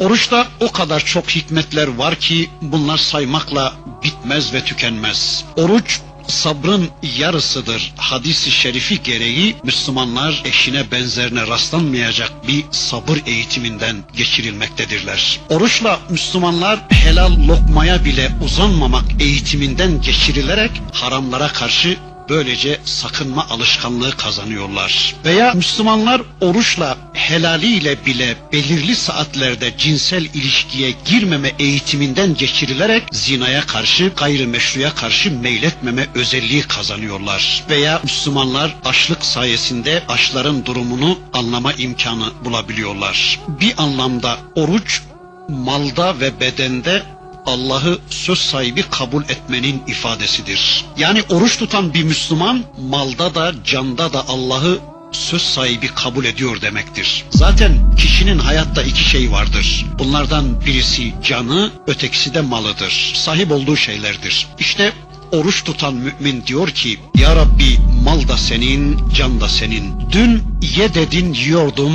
Oruçta o kadar çok hikmetler var ki bunlar saymakla bitmez ve tükenmez. Oruç sabrın yarısıdır. Hadis-i şerifi gereği Müslümanlar eşine benzerine rastlanmayacak bir sabır eğitiminden geçirilmektedirler. Oruçla Müslümanlar helal lokmaya bile uzanmamak eğitiminden geçirilerek haramlara karşı böylece sakınma alışkanlığı kazanıyorlar. Veya Müslümanlar oruçla helaliyle bile belirli saatlerde cinsel ilişkiye girmeme eğitiminden geçirilerek zinaya karşı, gayrimeşruya karşı meyletmeme özelliği kazanıyorlar. Veya Müslümanlar açlık sayesinde açların durumunu anlama imkanı bulabiliyorlar. Bir anlamda oruç malda ve bedende Allah'ı söz sahibi kabul etmenin ifadesidir. Yani oruç tutan bir Müslüman malda da canda da Allah'ı söz sahibi kabul ediyor demektir. Zaten kişinin hayatta iki şey vardır. Bunlardan birisi canı, ötekisi de malıdır. Sahip olduğu şeylerdir. İşte oruç tutan mümin diyor ki Ya Rabbi mal da senin, can da senin. Dün ye dedin yiyordum,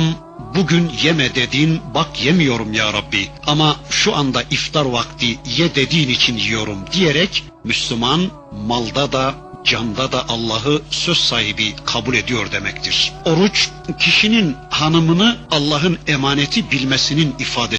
Bugün yeme dedin, bak yemiyorum ya Rabbi. Ama şu anda iftar vakti ye dediğin için yiyorum diyerek Müslüman malda da canda da Allah'ı söz sahibi kabul ediyor demektir. Oruç kişinin hanımını Allah'ın emaneti bilmesinin ifadesi.